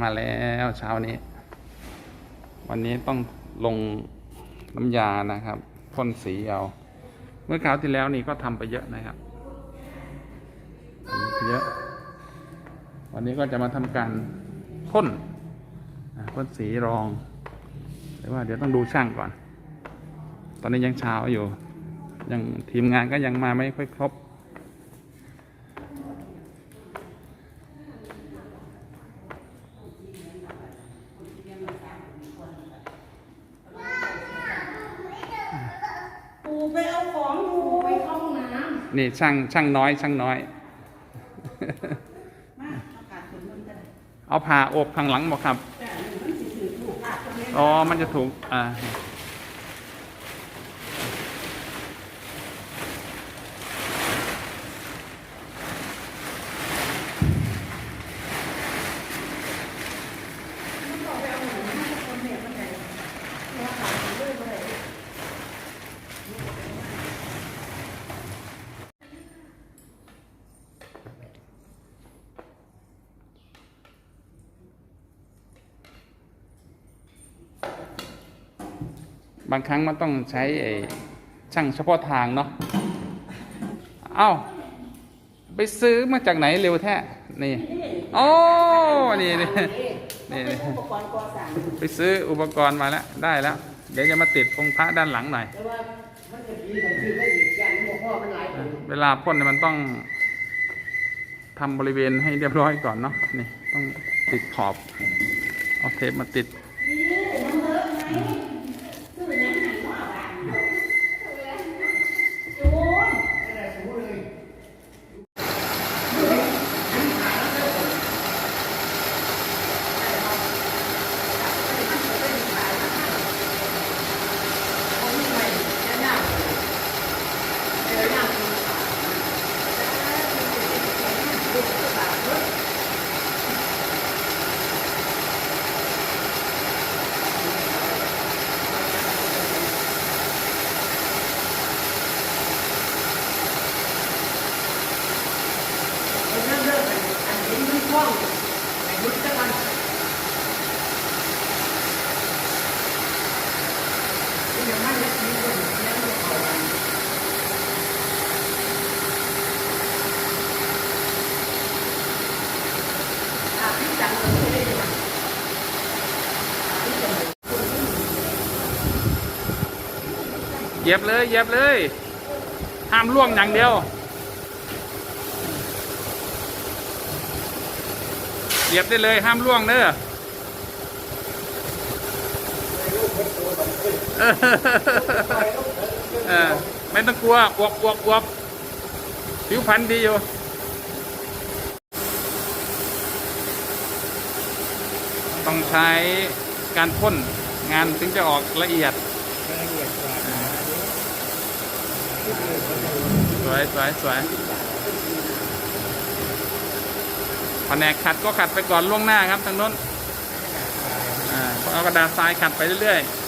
มาแล้วเช้านี้ วันนี้ต้องลงน้ำยานะครับพ่นสีเอาเมื่อคราวที่แล้วนี่ก็ทำไปเยอะนะครับเยอะวันนี้ก็จะมาทำการพ่นพ่นสีรองแต่ว่าเดี๋ยวต้องดูช่างก่อน ตอนนี้ยังเช้าอยู่ยังทีมงานก็ยังมาไม่ค่อยครบ ปูไปเอา ของอยู่ไปเข้าห้องน้นี่ช่างช่างน้อยช่างน้อยำมาอากาศฝนมันกันเอาผ่าอบข้างหลังบอกครับ แต่หนึ่งมันสิถือถูกอาจจะไม่อ๋อ มันจะถูก อ่า ต้องไปเอาหนูให้คนเนี่ยมันไหนเพราะว่าขายไปเรื่อยไปเลย บางครั้งมันต้องใช้ช่างเฉพาะทางเนาะเอ้า ไปซื้อมาจากไหนเร็วแท้ นี่โอ้นี่นี่นี่เป็นอุปกรณ์ก่อสร้างไปซื้ออุปกรณ์มาแล้ว ได้แล้ว เดี๋ยวจะมาติดองค์พระด้านหลังหน่อย เวลาพ่นเนี่ยมันต้องทำบริเวณให้เรียบร้อยก่อนเนาะ นี่ต้องติดขอบ เอาเทปมาติด นี้มันคล่องแต่ยุดกันที่ยังไม่ได้ทีคนยังไม่เข้ากันอาพี่จังเลยไม่ได้ยังพี่จังเยียบเลยเยียบเลย ห้ามล่วงอย่างเดียว เหยียบได้เลยห้ามล่วงเด้อเออเออไม่ต้องกลัวอวบอวบอวบผิวพรรณดีอยู่ต้องใช้การพ่นงานถึงจะออกละเอียดสวยสวยสวยแผนกขัดก็ขัดไปก่อนล่วงหน้าครับทางน้นเอากระดาษทรายขัดไปเรื่อยๆ